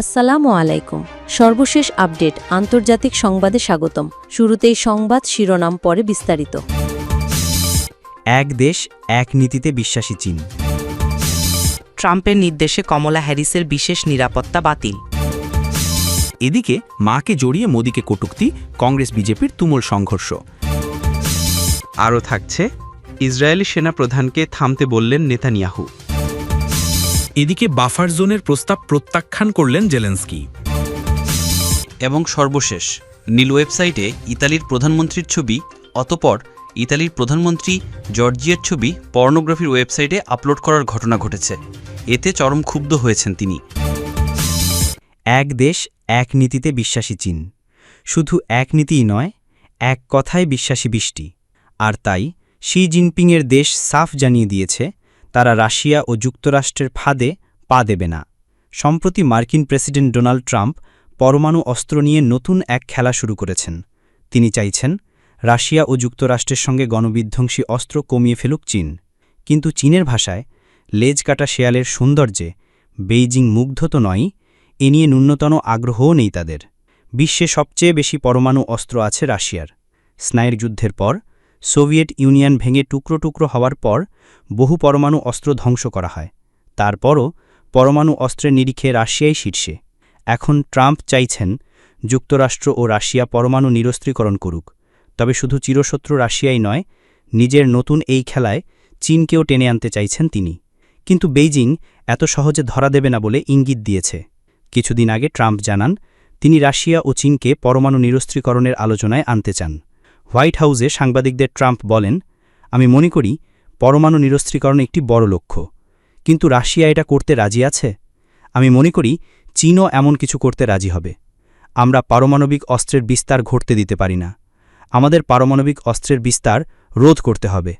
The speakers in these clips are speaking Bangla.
আসসালামু আলাইকুম। সর্বশেষ আপডেট আন্তর্জাতিক সংবাদে স্বাগতম। শুরুতেই সংবাদ শিরোনাম পরে বিস্তারিত। এক দেশ এক নীতিতে বিশ্বাসী চীন। ট্রাম্পের নির্দেশে কমলা হ্যারিসের বিশেষ নিরাপত্তা বাতিল। এদিকে মাকে জড়িয়ে মোদীকে কটুক্তি কংগ্রেস বিজেপির তুমুল সংঘর্ষ। আরও থাকছে ইসরায়েলি সেনা প্রধানকে থামতে বললেন নেতানিয়াহু। এদিকে বাফার জোনের প্রস্তাব প্রত্যাখ্যান করলেন জেলেন্সকি। এবং সর্বশেষ নীল ওয়েবসাইটে ইতালির প্রধানমন্ত্রীর ছবি অতপর ইতালির প্রধানমন্ত্রী জর্জিয়ার ছবি পর্নোগ্রাফির ওয়েবসাইটে আপলোড করার ঘটনা ঘটেছে। এতে চরম ক্ষুব্ধ হয়েছেন তিনি। এক দেশ এক নীতিতে বিশ্বাসী চীন। শুধু এক নীতিই নয় এক কথায় বিশ্বাসী বৃষ্টি আর তাই শি জিনপিংয়ের দেশ সাফ জানিয়ে দিয়েছে তারা রাশিয়া ও যুক্তরাষ্ট্রের ফাঁদে পা দেবে না। সম্প্রতি মার্কিন প্রেসিডেন্ট ডোনাল্ড ট্রাম্প পরমাণু অস্ত্র নিয়ে নতুন এক খেলা শুরু করেছেন। তিনি চাইছেন রাশিয়া ও যুক্তরাষ্ট্রের সঙ্গে গণবিধ্বংসী অস্ত্র কমিয়ে ফেলুক চীন। কিন্তু চীনের ভাষায় লেজ কাটা শেয়ালের সৌন্দর্যে বেইজিং মুগ্ধ তো নয় এ নিয়ে ন্যূনতম আগ্রহও নেই তাদের। বিশ্বে সবচেয়ে বেশি পরমাণু অস্ত্র আছে রাশিয়ার। স্নায়ুর যুদ্ধের পর সোভিয়েট ইউনিয়ন ভেঙে টুকরো টুকরো হওয়ার পর বহু পরমাণু অস্ত্র ধ্বংস করা হয়। তারপরও পরমাণু অস্ত্রের নিরিখে রাশিয়াই শীর্ষে। এখন ট্রাম্প চাইছেন যুক্তরাষ্ট্র ও রাশিয়া পরমাণু নিরস্ত্রীকরণ করুক। তবে শুধু চিরশত্রু রাশিয়াই নয়, নিজের নতুন এই খেলায় চীনকেও টেনে আনতে চাইছেন তিনি। কিন্তু বেইজিং এত সহজে ধরা দেবে না বলে ইঙ্গিত দিয়েছে। কিছুদিন আগে ট্রাম্প জানান, তিনি রাশিয়া ও চীনকে পরমাণু নিরস্ত্রীকরণের আলোচনায় আনতে চান। হোয়াইট হাউসে সাংবাদিকদের ট্রাম্প বলেন, আমি মনে করি পরমাণু নিরস্ত্রীকরণ একটি বড় লক্ষ্য। কিন্তু রাশিয়া এটা করতে রাজি আছে? আমি মনে করি চীনও এমন কিছু করতে রাজি হবে। আমরা পারমাণবিক অস্ত্রের বিস্তার ঘটতে দিতে পারি না। আমাদের পারমাণবিক অস্ত্রের বিস্তার রোধ করতে হবে।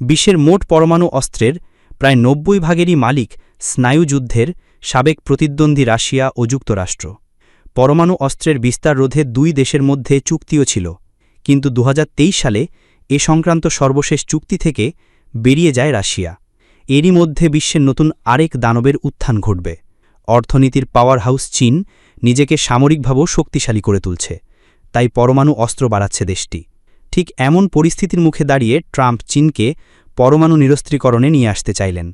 বিশ্বের মোট পরমাণু অস্ত্রের প্রায় নব্বই ভাগেরই মালিক স্নায়ুযুদ্ধের সাবেক প্রতিদ্বন্দ্বী রাশিয়া ও যুক্তরাষ্ট্র। পরমাণু অস্ত্রের বিস্তার রোধে দুই দেশের মধ্যে চুক্তিও ছিল। কিন্তু দু হাজার তেইশ সালে এ সংক্রান্ত সর্বশেষ চুক্তি থেকে বেরিয়ে যায় রাশিয়া। এরই মধ্যে বিশ্বের নতুন আরেক দানবের উত্থান ঘটবে। অর্থনীতির পাওয়ার হাউস চীন নিজেকে সামরিকভাবেও শক্তিশালী করে তুলছে, তাই পরমাণু অস্ত্র বাড়াচ্ছে দেশটি। ঠিক এমন পরিস্থিতির মুখে দাঁড়িয়ে ট্রাম্প চীনকে পরমাণু নিরস্ত্রীকরণে নিয়ে আসতে চাইলেন।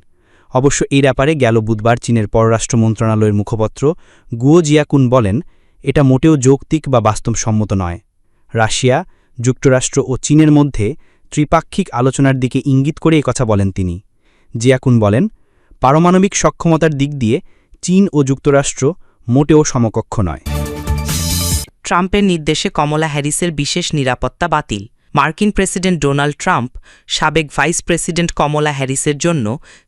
অবশ্য এই ব্যাপারে গেল বুধবার চীনের পররাষ্ট্র মন্ত্রণালয়ের মুখপত্র গুয়ো জিয়াকুন বলেন, এটা মোটেও যৌক্তিক বা বাস্তবসম্মত নয়। রাশিয়া যুক্তরাষ্ট্র ও চীনের মধ্যে ত্রিপাক্ষিক আলোচনার দিকে ইঙ্গিত করে কথা বলেন তিনি। জিয়াকুন বলেন, পারমাণবিক সক্ষমতার দিক দিয়ে চীন ও যুক্তরাষ্ট্র মোটেও সমকক্ষ নয়। ট্রাম্পের নির্দেশে কমলা হ্যারিসের বিশেষ নিরাপত্তা বাতিল। মার্কিন প্রেসিডেন্ট ডোনাল্ড ট্রাম্প, সাবেক ভাইস প্রেসিডেন্ট কমলা হ্যারিসের জন্য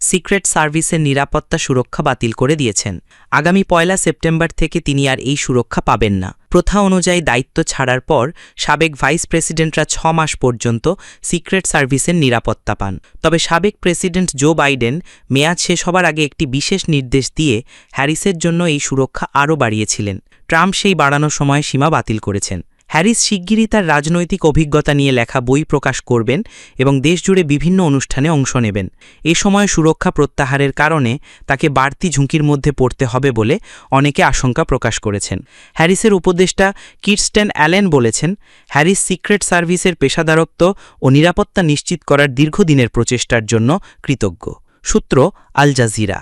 সিক্রেট সার্ভিসের নিরাপত্তা সুরক্ষা বাতিল করে দিয়েছেন। আগামী পয়লা সেপ্টেম্বর থেকে তিনি আর এই সুরক্ষা পাবেন না। প্রথা অনুযায়ী দায়িত্ব ছাড়ার পর সাবেক ভাইস প্রেসিডেন্টরা ছ মাস পর্যন্ত সিক্রেট সার্ভিসের নিরাপত্তা পান। তবে সাবেক প্রেসিডেন্ট জো বাইডেন মেয়াদ শেষ হবার আগে একটি বিশেষ নির্দেশ দিয়ে হ্যারিসের জন্য এই সুরক্ষা আরও বাড়িয়েছিলেন। ট্রাম্প সেই বাড়ানোর সময় সীমা বাতিল করেছেন। হ্যারিস শিগগিরই তার রাজনৈতিক অভিজ্ঞতা নিয়ে লেখা বই প্রকাশ করবেন এবং দেশজুড়ে বিভিন্ন অনুষ্ঠানে অংশ নেবেন। এ সময় সুরক্ষা প্রত্যাহারের কারণে তাকে বাড়তি ঝুঁকির মধ্যে পড়তে হবে বলে অনেকে আশঙ্কা প্রকাশ করেছেন। হ্যারিসের উপদেষ্টা কিটস্টেন অ্যালেন বলেছেন, হ্যারিস সিক্রেট সার্ভিসের পেশাদারত্ব ও নিরাপত্তা নিশ্চিত করার দীর্ঘদিনের প্রচেষ্টার জন্য কৃতজ্ঞ। সূত্র আল জাজিরা।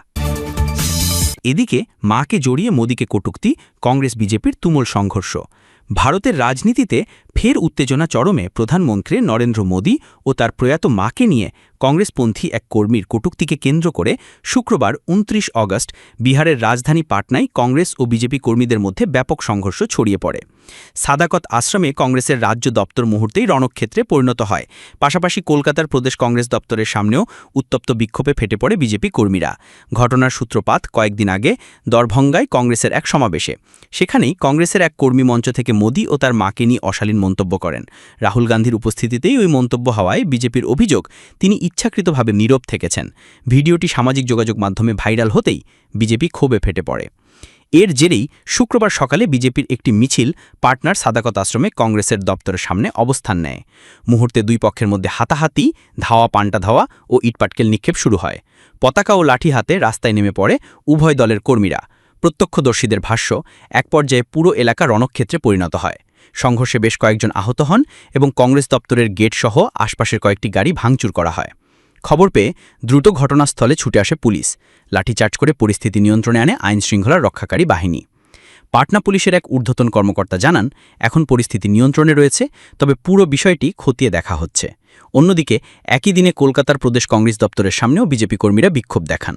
এদিকে মাকে জড়িয়ে মোদীকে কটুক্তি, কংগ্রেস বিজেপির তুমুল সংঘর্ষ। ভারতের রাজনীতিতে ফের উত্তেজনা চরমে প্রধানমন্ত্রী নরেন্দ্র মোদী ও তার প্রয়াত মাকে নিয়ে কংগ্রেসপন্থী এক কর্মীর কটুক্তিকে কেন্দ্র করে শুক্রবার ২৯ অগস্ট বিহারের রাজধানী পাটনায় কংগ্রেস ও বিজেপি কর্মীদের মধ্যে ব্যাপক সংঘর্ষ ছড়িয়ে পড়ে। সাদাকত আশ্রমে কংগ্রেসের রাজ্য দপ্তর মুহূর্তেই রণক্ষেত্রে পরিণত হয়। পাশাপাশি কলকাতার প্রদেশ কংগ্রেস দপ্তরের সামনেও উত্তপ্ত বিক্ষোভে ফেটে পড়ে বিজেপি কর্মীরা। ঘটনার সূত্রপাত কয়েকদিন আগে দরভঙ্গায় কংগ্রেসের এক সমাবেশে। সেখানেই কংগ্রেসের এক কর্মী মঞ্চ থেকে মোদী ও তার মাকে নিয়ে অশালীন মন্তব্য করেন। রাহুল গান্ধীর উপস্থিতিতেই ওই মন্তব্য হওয়ায় বিজেপির অভিযোগ, তিনি ইচ্ছাকৃতভাবে নীরব থেকেছেন। ভিডিওটি সামাজিক যোগাযোগ মাধ্যমে ভাইরাল হতেই বিজেপি ক্ষোভে ফেটে পড়ে। এর জেরেই শুক্রবার সকালে বিজেপির একটি মিছিল পার্টনার সাদাকত আশ্রমে কংগ্রেসের দপ্তরের সামনে অবস্থান নেয়। মুহূর্তে দুই পক্ষের মধ্যে হাতাহাতি, ধাওয়া পান্টা ধাওয়া ও ইটপাটকেল নিক্ষেপ শুরু হয়। পতাকা ও লাঠি হাতে রাস্তায় নেমে পড়ে উভয় দলের কর্মীরা। প্রত্যক্ষদর্শীদের ভাষ্য, এক পর্যায়ে পুরো এলাকা রণক্ষেত্রে পরিণত হয়। সংঘর্ষে বেশ কয়েকজন আহত হন এবং কংগ্রেস দপ্তরের গেট সহ আশপাশের কয়েকটি গাড়ি ভাঙচুর করা হয়। খবর পেয়ে দ্রুত ঘটনাস্থলে ছুটে আসে পুলিশ। লাঠিচার্জ করে পরিস্থিতি নিয়ন্ত্রণে আনে আইনশৃঙ্খলা রক্ষাকারী বাহিনী। পাটনা পুলিশের এক ঊর্ধ্বতন কর্মকর্তা জানান, এখন পরিস্থিতি নিয়ন্ত্রণে রয়েছে, তবে পুরো বিষয়টি খতিয়ে দেখা হচ্ছে। অন্যদিকে, একই দিনে কলকাতার প্রদেশ কংগ্রেস দপ্তরের সামনেও বিজেপি কর্মীরা বিক্ষোভ দেখান।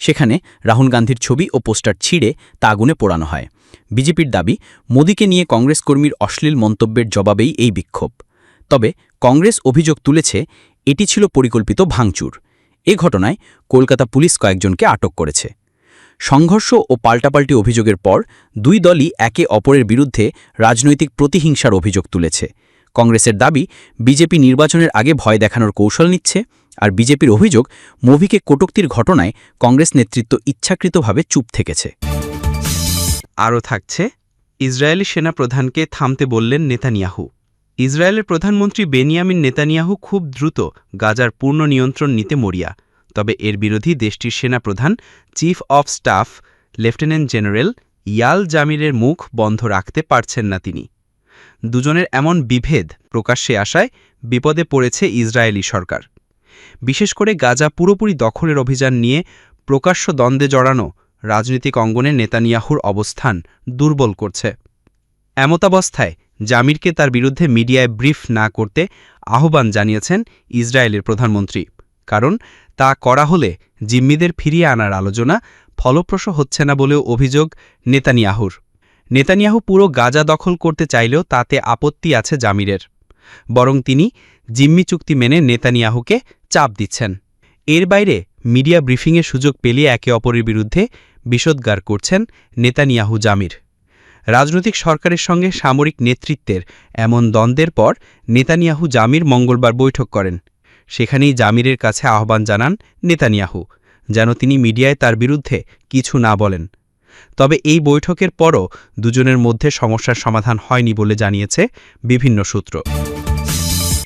সেখানে রাহুল গান্ধীর ছবি ও পোস্টার ছিঁড়ে তা আগুনে পোড়ানো হয়। বিজেপির দাবি, মোদীকে নিয়ে কংগ্রেস কর্মীর অশ্লীল মন্তব্যের জবাবেই এই বিক্ষোভ। তবে কংগ্রেস অভিযোগ তুলেছে এটি ছিল পরিকল্পিত ভাঙচুর। এ ঘটনায় কলকাতা পুলিশ কয়েকজনকে আটক করেছে। সংঘর্ষ ও পাল্টাপাল্টি অভিযোগের পর দুই দলই একে অপরের বিরুদ্ধে রাজনৈতিক প্রতিহিংসার অভিযোগ তুলেছে। কংগ্রেসের দাবি, বিজেপি নির্বাচনের আগে ভয় দেখানোর কৌশল নিচ্ছে আর বিজেপির অভিযোগ, মুভিকে কটুক্তির ঘটনায় কংগ্রেস নেতৃত্ব ইচ্ছাকৃতভাবে চুপ থেকেছে। আরও থাকছে, ইসরায়েলি সেনা প্রধানকে থামতে বললেন নেতানিয়াহু। ইসরায়েলের প্রধানমন্ত্রী বেনিয়ামিন নেতানিয়াহু খুব দ্রুত গাজার পূর্ণ নিয়ন্ত্রণ নিতে মরিয়া। তবে এর বিরোধী দেশটির সেনাপ্রধান, chief of staff, lieutenant general Eyal জামিরের মুখ বন্ধ রাখতে পারছেন না তিনি। দুজনের এমন বিভেদ প্রকাশ্যে আসায় বিপদে পড়েছে ইসরায়েলি সরকার। বিশেষ করে গাজা পুরোপুরি দখলের অভিযান নিয়ে প্রকাশ্য দ্বন্দ্বে জড়ানো রাজনৈতিক অঙ্গনে নেতানিয়াহুর অবস্থান দুর্বল করছে। এমতাবস্থায় জামিরকে তার বিরুদ্ধে মিডিয়ায় ব্রিফ না করতে আহ্বান জানিয়েছেন ইসরায়েলের প্রধানমন্ত্রী। কারণ, তা করা হলে জিম্মিদের ফিরিয়ে আনার আলোচনা ফলপ্রসূ হচ্ছে না বলেও অভিযোগ নেতানিয়াহুর। নেতানিয়াহু পুরো গাজা দখল করতে চাইলেও তাতে আপত্তি আছে জামিরের। বরং তিনি জিম্মি চুক্তি মেনে নেতানিয়াহুকে চাপ দিচ্ছেন। এর বাইরে মিডিয়া ব্রিফিংয়ের সুযোগ পেলে একে অপরের বিরুদ্ধে বিষোদ্গার করছেন নেতানিয়াহু জামির। রাজনৈতিক সরকারের সঙ্গে সামরিক নেতৃত্বের এমন দ্বন্দ্বের পর নেতানিয়াহু জামির মঙ্গলবার বৈঠক করেন। সেখানেই জামিরের কাছে আহ্বান জানান নেতানিয়াহু, যেন তিনি মিডিয়ায় তার বিরুদ্ধে কিছু না বলেন। তবে এই বৈঠকের পরও দুজনের মধ্যে সমস্যার সমাধান হয়নি বলে জানিয়েছে বিভিন্ন সূত্র।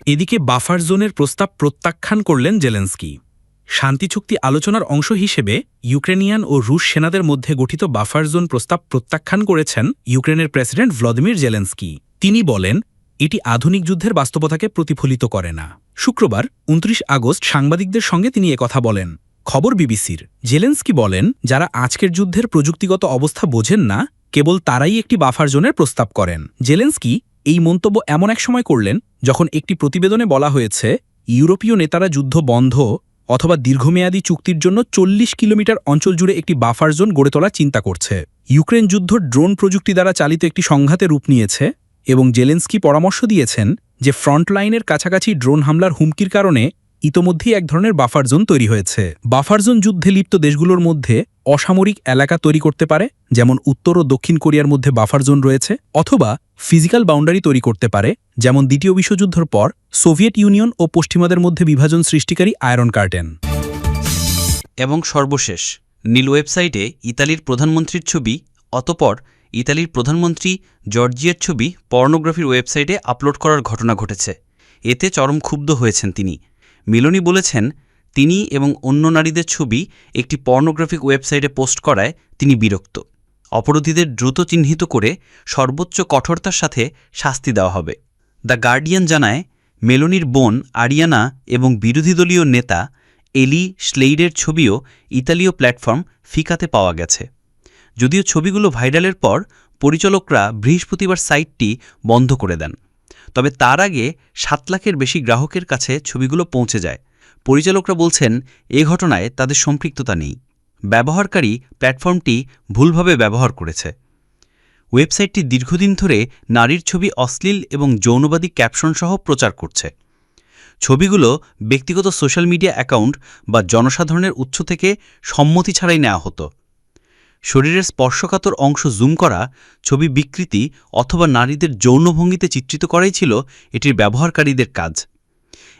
এদিকে বাফার জোনের প্রস্তাব প্রত্যাখ্যান করলেন জেলেন্সকি। শান্তি চুক্তি আলোচনার অংশ হিসেবে ইউক্রেনিয়ান ও রুশ সেনাদের মধ্যে গঠিত বাফার জোন প্রস্তাব প্রত্যাখ্যান করেছেন ইউক্রেনের প্রেসিডেন্ট ভ্লাদিমির জেলেন্সকি। তিনি বলেন, এটি আধুনিক যুদ্ধের বাস্তবতাকে প্রতিফলিত করে না। শুক্রবার, উনত্রিশ আগস্ট, সাংবাদিকদের সঙ্গে তিনি একথা বলেন। খবর বিবিসির। জেলেন্সকি বলেন, যারা আজকের যুদ্ধের প্রযুক্তিগত অবস্থা বোঝেন না, কেবল তারাই একটি বাফার জোনের প্রস্তাব করেন। জেলেন্সকি এই মন্তব্য এমন এক সময় করলেন, যখন একটি প্রতিবেদনে বলা হয়েছে, ইউরোপীয় নেতারা যুদ্ধ বন্ধ অথবা দীর্ঘমেয়াদী চুক্তির জন্য চল্লিশ কিলোমিটার অঞ্চল জুড়ে একটি বাফার জোন গড়ে তোলার চিন্তা করছে। ইউক্রেন যুদ্ধ ড্রোন প্রযুক্তি দ্বারা চালিত একটি সংঘাতে রূপ নিয়েছে এবং জেলেন্সকি পরামর্শ দিয়েছেন যে ফ্রন্টলাইনের কাছাকাছি ড্রোন হামলার হুমকির কারণে ইতোমধ্যেই এক ধরনের বাফার জোন তৈরি হয়েছে। বাফার জোন যুদ্ধে লিপ্ত দেশগুলোর মধ্যে অসামরিক এলাকা তৈরি করতে পারে, যেমন উত্তর ও দক্ষিণ কোরিয়ার মধ্যে বাফার জোন রয়েছে, অথবা ফিজিক্যাল বাউন্ডারি তৈরি করতে পারে, যেমন দ্বিতীয় বিশ্বযুদ্ধের পর সোভিয়েত ইউনিয়ন ও পশ্চিমাদের মধ্যে বিভাজন সৃষ্টিকারী আয়রন কার্টেন। এবং সর্বশেষ, নীল ওয়েবসাইটে ইতালির প্রধানমন্ত্রীর ছবি, অতপর ইতালির প্রধানমন্ত্রী জর্জিয়ার ছবি পর্নোগ্রাফির ওয়েবসাইটে আপলোড করার ঘটনা ঘটেছে। এতে চরম ক্ষুব্ধ হয়েছেন তিনি। মিলনি বলেছেন, তিনি এবং অন্য নারীদের ছবি একটি পর্নোগ্রাফিক ওয়েবসাইটে পোস্ট করায় তিনি বিরক্ত। অপরাধীদের দ্রুত চিহ্নিত করে সর্বোচ্চ কঠোরতার সাথে শাস্তি দেওয়া হবে। দ্য গার্ডিয়ান জানায়, মেলোনির বোন আরিয়ানা এবং বিরোধী দলীয় নেতা এলি স্লেইডের ছবিও ইতালীয় প্ল্যাটফর্ম ফিকাতে পাওয়া গেছে। যদিও ছবিগুলো ভাইরালের পর, পরিচালকরা বৃহস্পতিবার সাইটটি বন্ধ করে দেন। তবে তার আগে সাত লাখের বেশি গ্রাহকের কাছে ছবিগুলো পৌঁছে যায়। পরিচালকরা বলছেন, এ ঘটনায় তাদের সম্পৃক্ততা নেই। ব্যবহারকারী প্ল্যাটফর্মটি ভুলভাবে ব্যবহার করেছে। ওয়েবসাইটটি দীর্ঘদিন ধরে নারীর ছবি অশ্লীল এবং যৌনবাদী ক্যাপশন সহ প্রচার করছে। ছবিগুলো ব্যক্তিগত সোশ্যাল মিডিয়া অ্যাকাউন্ট বা জনসাধারণের উৎস থেকে সম্মতি ছাড়াই নেওয়া হতো। শরীরের স্পর্শকাতর অংশ জুম করা, ছবি বিকৃতি অথবা নারীদের যৌনভঙ্গিতে চিত্রিত করাই ছিল এটির ব্যবহারকারীদের কাজ।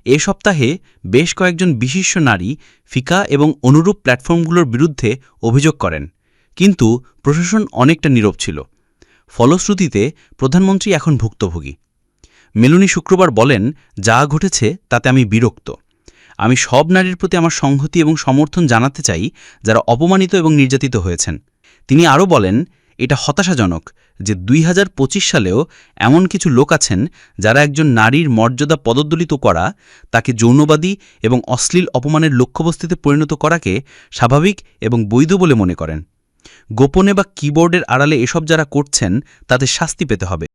এ সপ্তাহে বেশ কয়েকজন বিশিষ্ট নারী ফিকা এবং অনুরূপ প্ল্যাটফর্মগুলোর বিরুদ্ধে অভিযোগ করেন, কিন্তু প্রশাসন অনেকটা নীরব ছিল। ফলশ্রুতিতে প্রধানমন্ত্রী এখন ভুক্তভোগী। মেলুনি শুক্রবার বলেন, যা ঘটেছে তাতে আমি বিরক্ত। আমি সব নারীর প্রতি আমার সংহতি এবং সমর্থন জানাতে চাই, যারা অপমানিত এবং নির্যাতিত হয়েছেন। তিনি আরও বলেন, এটা হতাশাজনক যে দুই হাজার পঁচিশ সালেও এমন কিছু লোক আছেন যারা একজন নারীর মর্যাদা পদদলিত করা, তাকে যৌনবাদী এবং অশ্লীল অপমানের লক্ষ্যবস্তুতে পরিণত করাকে স্বাভাবিক এবং বৈধ বলে মনে করেন। গোপনে বা কিবোর্ডের আড়ালে এসব যারা করছেন তাদের শাস্তি পেতে হবে।